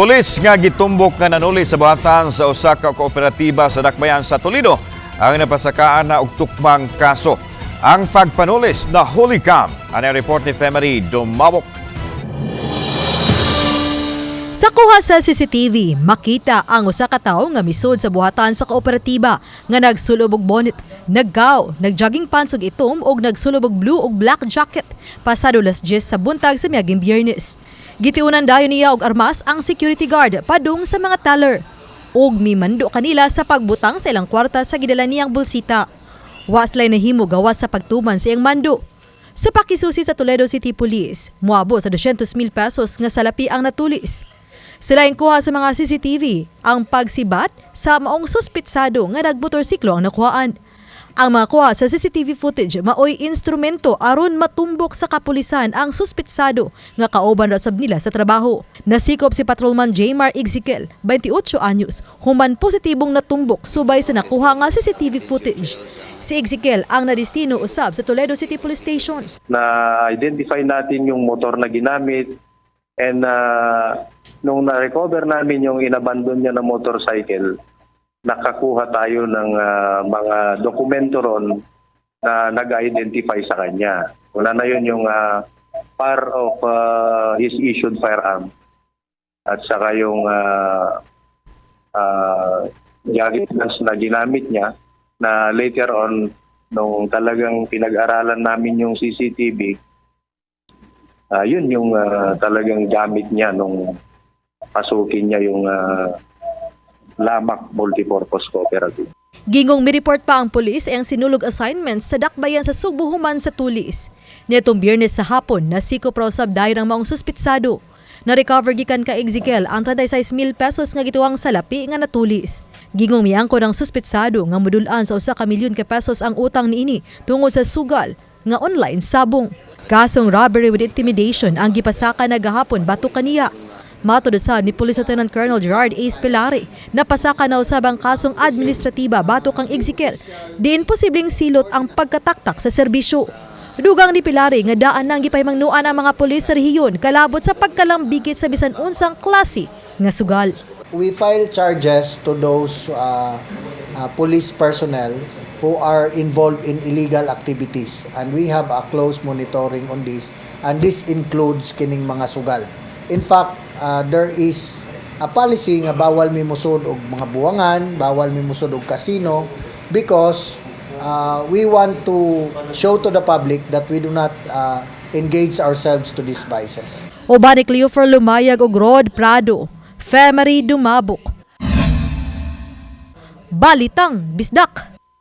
Pulis nga gitumbok nga nanuli sa buhatan sa usa ka kooperatiba sa Dakbayan sa Toledo ang napasakaan na og tukmang kaso. Ang pagpanulis na hulikam. Ano ang report ni Femery Dumabok. Sa kuha sa CCTV, makita ang usa ka tawo nga misud sa buhatan sa kooperatiba nga nagsulob og bonnet, naggaw, nagjogging pants ug itom og blue ug black jacket pasado las 10 sa buntag sa miaging Biyernes. Gitiunan dayon niya og armas ang security guard padung sa mga teller ug mimando kanila sa pagbutang sa ilang kwarta sa gidala niyang bulsita. Wa sila'y nahimo gawas sa pagtuman sa iyang mando. Sa pakisusi sa Toledo City Police, muabo sa 200,000 pesos nga salapi ang natulis. Sila ang kuha sa mga CCTV ang pagsibat sa maong suspitsado nga nagmotorsiklo ang nakuhaan. Ang mga kuha sa CCTV footage maoy instrumento aron matumbok sa kapulisan ang suspitsado nga kauban ra sab nila sa trabaho. Nasikop si Patrolman Jaymar Ezekiel, 28 anyos, human positibong natumbok subay sa nakuha nga CCTV footage. Si Ezekiel ang nadistino usab sa Toledo City Police Station. na-identify natin yung motor na ginamit and uh, nung na-recover namin yung inabandon niya na motorcycle, nakakuha tayo ng ah, mga dokumento ron na nag-identify sa kanya. Una na yun yung ah, par of ah, his issued firearm at saka yung uh, uh, na ginamit niya na later on nung talagang pinag-aralan namin yung CCTV, ah yun yung ah, talagang gamit niya nung pasukin niya yung ah, Lamak Multipurpose Cooperative. Gingong mi-report pa ang pulis ang sinulog assignments sa dakbayan sa Subo human sa Tulis. Nitong biyernes sa hapon, nasikop raw sab dayon ang maong suspitsado. Na-recover gikan ka Ezekiel ang 36,000 pesos nga gituwang salapi nga natulis. Gingong miangko ng suspitsado nga modulaan sa usa ka milyon ka pesos ang utang niini tungod sa sugal nga online sabong. Kasong robbery with intimidation ang gipasaka na gahapon batok kaniya. Matudusab ni Police Lieutenant Colonel Gerard A. Spilari na pasaka na usab ang kasong administratiba batok kang Ezekiel. Diin posibleng silot ang pagkataktak sa serbisyo. Dugang ni Pilari nga daan nang gipahimangnuan ang mga pulis sa rehiyon kalabot sa pagkalambigit sa bisan unsang klase nga sugal. we file charges to those uh, uh, police personnel who are involved in illegal activities and we have a close monitoring on this and this includes kining mga sugal in fact uh, there is a policy nga bawal mi musod og mga buwangan bawal mi musod og casino because uh, we want to show to the public that we do not uh, engage ourselves to these vices Uban ni Cleofer Lumayag ug Rod Prado, Femery Dumabok. Balitang Bisdak.